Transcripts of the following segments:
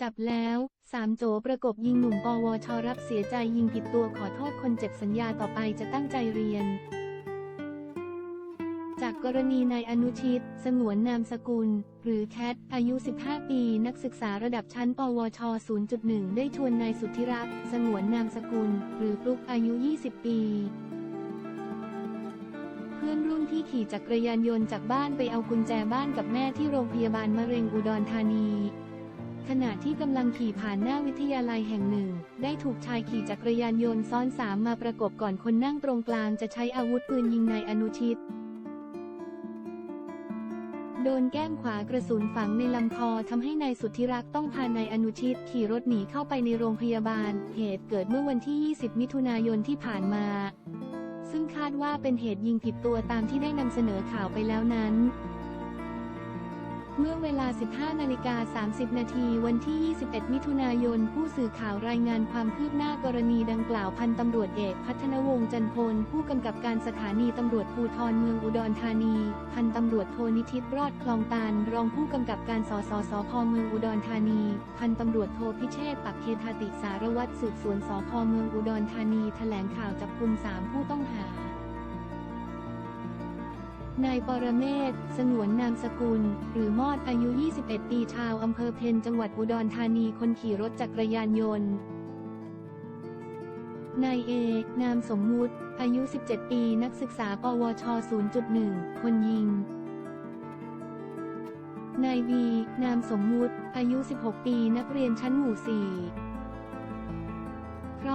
จับแล้วสามโจประกบยิงหนุ่มปวชรับเสียใจยิงผิดตัวขอโทษคนเจ็บสัญญาต่อไปจะตั้งใจเรียน จากกรณีนายอนุชิต สงวนนามสกุล หรือแคท อายุ 15 ปี นักศึกษาระดับชั้น ปวช 0.1 ได้ชวนนายสุทธิรักษ์สงวนนามสกุล หรือฟลุกอายุ 20 ปีเพื่อนรุ่นที่ขี่จักรยานยนต์จากบ้านไปเอากุญแจบ้านกับแม่ที่โรงพยาบาลมะเร็งอุดรธานี ขณะที่กำลังขี่ผ่านหน้าวิทยาลัยแห่งหนึ่ง ได้ถูกชายขี่จักรยานยนต์ซ้อนสามมาประกบก่อนคนนั่งตรงกลางจะใช้อาวุธปืนยิงนายอนุชิต โดนแก้มขวากระสุนฝังในลำคอทำให้นายสุทธิรักษ์ต้องพานายอนุชิต ขี่รถหนีเข้าไปในโรงพยาบาล เหตุเกิดเมื่อวันที่ 20 มิถุนายนที่ผ่านมา ซึ่งคาดว่าเป็นเหตุยิงผิดตัวตามที่ได้นำเสนอข่าวไปแล้วนั้น เมื่อเวลา 15 นาฬิกา 30 นาทีวันที่ 21 มิถุนายน ผู้สื่อข่าวรายงานความคืบหน้ากรณีดังกล่าวพันตำรวจเอกพัฒนวงศ์จันพล ผู้กำกับการสถานีตำรวจภูธรเมืองอุดรธานี พันตำรวจโทนิติตรอดคลองตาลรองผู้กำกับการสสสพเมืองอุดรธานี พันตำรวจโทพิเชษปักเคทาติสารวัตรสืบสวนสพเมืองอุดรธานีแถลงข่าวจับกลุ่มสามผู้ต้องหา นายปรเมศ สงวนนามสกุล หรือมอดอายุ 21 ปีชาวอำเภอเพนจังหวัดอุดรธานีคนขี่รถจักรยานยนต์ นายเอ นามสมมุติ อายุ 17 ปีนักศึกษา ปวช 0.1 คนยิง นายบี นามสมมุติ อายุ 16 ปีนักเรียนชั้นหมู่ 4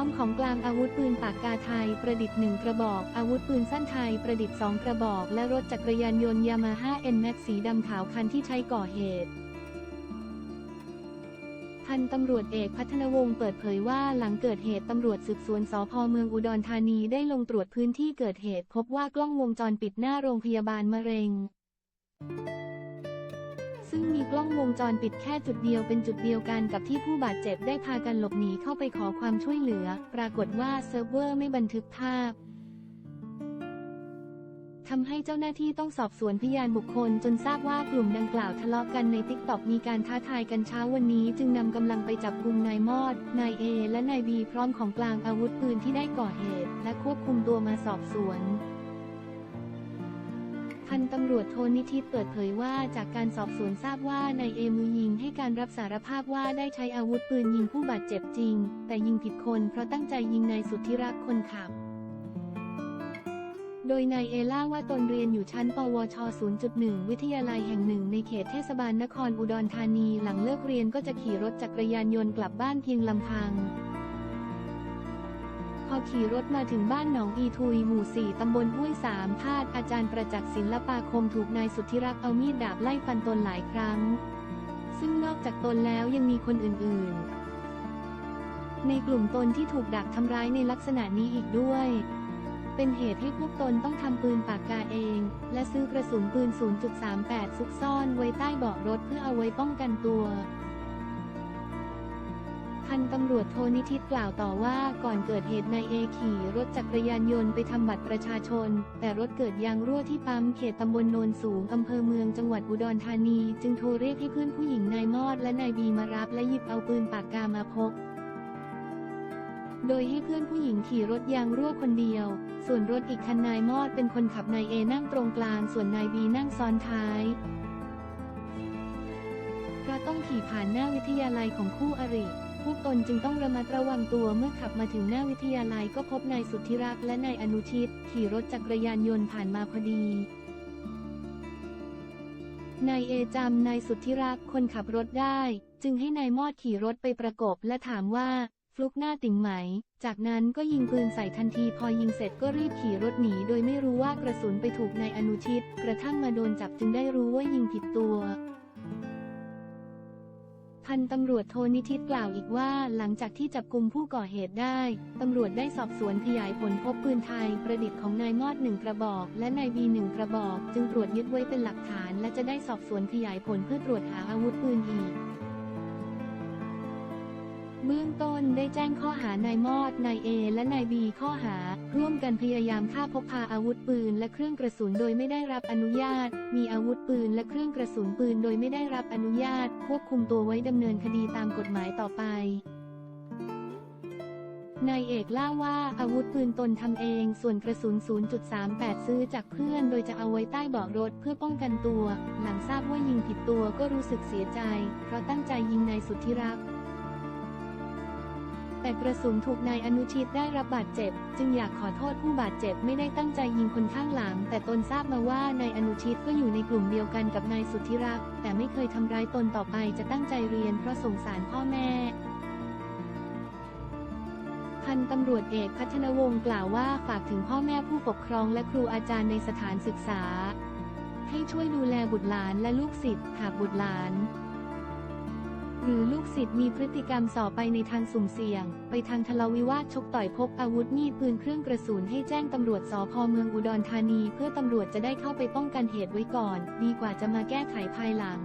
มของกลางอาวุธปืนปากกาไทยประดิษฐ์หนึ่งกระบอก อาวุธปืนสั้นไทยประดิษฐ์สองกระบอก และรถจักรยานยนต์ยามาฮ่าเอ็นแม็กสีดำขาวคันที่ใช้ก่อเหตุพันตำรวจเอกพัฒนวงศ์เปิดเผยว่าหลังเกิดเหตุตำรวจสืบสวนสพเมืองอุดรธานีได้ลงตรวจพื้นที่เกิดเหตุ พบว่ากล้องวงจรปิดหน้าโรงพยาบาลมะเร็ง ซึ่งมีกล้องวงจรปิดแค่จุดเดียวเป็นจุดเดียวกันกับที่ผู้บาดเจ็บได้พากันหลบหนีเข้าไปขอความช่วยเหลือ ปรากฏว่าเซิร์ฟเวอร์ไม่บันทึกภาพทำให้เจ้าหน้าที่ต้องสอบสวนพยานบุคคล จนทราบว่ากลุ่มดังกล่าวทะเลาะกันในติ๊กต็อกมีการท้าทายกันเช้าวันนี้ จึงนำกำลังไปจับกลุ่มนายมอด นายเอและนายบีพร้อมของกลางอาวุธปืนที่ได้ก่อเหตุ และควบคุมตัวมาสอบสวน พันตำรวจโทนิธิเปิดเผยว่าจากการสอบสวนทราบว่านายเอมือยิงให้การรับสารภาพว่าได้ใช้อาวุธปืนยิงผู้บาดเจ็บจริง แต่ยิงผิดคนเพราะตั้งใจยิงนายสุทธิรักษ์คนขับ โดยนายเอล่าว่าตนเรียนอยู่ชั้น ปวช 0.1 วิทยาลัยแห่งหนึ่งในเขตเทศบาลนครอุดรธานี หลังเลิกเรียนก็จะขี่รถจักรยานยนต์กลับบ้านเพียงลำพัง พอขี่รถมาถึงบ้านหนองอีทุยหมู่4ตำบลห้วยสามพาดอาจารย์ประจักษ์ศิลปาคมถูกนายสุทธิรักษ์เอามีดดาบไล่ฟันตนหลายครั้ง ซึ่งนอกจากตนแล้วยังมีคนอื่นๆ ในกลุ่มตนที่ถูกดักทำร้ายในลักษณะนี้อีกด้วย เป็นเหตุให้พวกตนต้องทำปืนปากกาเอง และซื้อกระสุนปืน 0.38 ซุกซ่อนไว้ใต้เบาะรถเพื่อเอาไว้ป้องกันตัว พันตำรวจโทนิติตกล่าวต่อว่าก่อนเกิดเหตุนายเอขี่รถจักรยานยนต์ไปทำบัตรประชาชน แต่รถเกิดยางรั่วที่ปั๊มเขตตำบลโนนสูงอำเภอเมืองจังหวัดอุดรธานี จึงโทรเรียกให้เพื่อนผู้หญิงนายมอดและนายบีมารับและหยิบเอาปืนปากกามาพกโดยให้เพื่อนผู้หญิงขี่รถยางรั่วคนเดียว ส่วนรถอีกคันนายมอดเป็นคนขับนายเอนั่งตรงกลาง ส่วนนายบีนั่งซ้อนท้ายเพราะต้องขี่ผ่านหน้าวิทยาลัยของคู่อริ วกตนจึงต้องระมัดระวังตัวเมื่อขับมาถึงหน้าวิทยาลัยก็พบนายสุทธิรักษ์และนายอนุชิต ขี่รถจักรยานยนต์ผ่านมาพอดีนายเอจำนายสุทธิรักษ์คนขับรถได้ จึงให้นายมอดขี่รถไปประกบและถามว่า ฟลุกหน้าติ่งไหม จากนั้นก็ยิงปืนใส่ทันทีพอยิงเสร็จก็รีบขี่รถหนีโดยไม่รู้ว่ากระสุนไปถูกนายอนุชิต กระทั่งมาโดนจับจึงได้รู้ว่ายิงผิดตัว พันตำรวจโทนิติตกล่าวอีกว่า หลังจากที่จับกลุ่มผู้ก่อเหตุได้ ตำรวจได้สอบสวนขยายผลพบปืนไทย ประดิษฐ์ของนายมอดหนึ่งกระบอก และนายบีหนึ่งกระบอก จึงตรวจยึดไว้เป็นหลักฐาน และจะได้สอบสวนขยายผลเพื่อตรวจหาอาวุธปืนอีก เบื้องต้นได้แจ้งข้อหานายมอด นายเอ และนายบีข้อหา ร่วมกันพยายามฆ่าพกพาอาวุธปืนและเครื่องกระสุนโดยไม่ได้รับอนุญาต มีอาวุธปืนและเครื่องกระสุนปืนโดยไม่ได้รับอนุญาต ควบคุมตัวไว้ดำเนินคดีตามกฎหมายต่อไปนายเอกเล่าว่าอาวุธปืนตนทำเอง ส่วนกระสุน 0.38 ซื้อจากเพื่อน โดยจะเอาไว้ใต้เบาะรถเพื่อป้องกันตัว หลังทราบว่ายิงผิดตัวก็รู้สึกเสียใจ เพราะตั้งใจยิงนายสุทธิรักษ์ แต่กระสุนถูกนายอนุชิตได้รับบาดเจ็บ จึงอยากขอโทษผู้บาดเจ็บไม่ได้ตั้งใจยิงคนข้างหลัง แต่ตนทราบมาว่านายอนุชิตก็อยู่ในกลุ่มเดียวกันกับนายสุทธิรักษ์แต่ไม่เคยทำร้ายตนต่อไปจะตั้งใจเรียนเพราะสงสารพ่อแม่พันตำรวจเอกพัฒนวงศ์กล่าวว่าฝากถึงพ่อแม่ผู้ปกครองและครูอาจารย์ในสถานศึกษา ให้ช่วยดูแลบุตรหลานและลูกศิษย์หากบุตรหลาน หรือลูกศิษย์มีพฤติกรรมส่อไปในทางสุ่มเสี่ยง ไปทางทะเลาวิวาทชกต่อยพกอาวุธมีดปืนเครื่องกระสุนให้แจ้งตำรวจสพเมืองอุดรธานี เพื่อตำรวจจะได้เข้าไปป้องกันเหตุไว้ก่อน ดีกว่าจะมาแก้ไขภายหลัง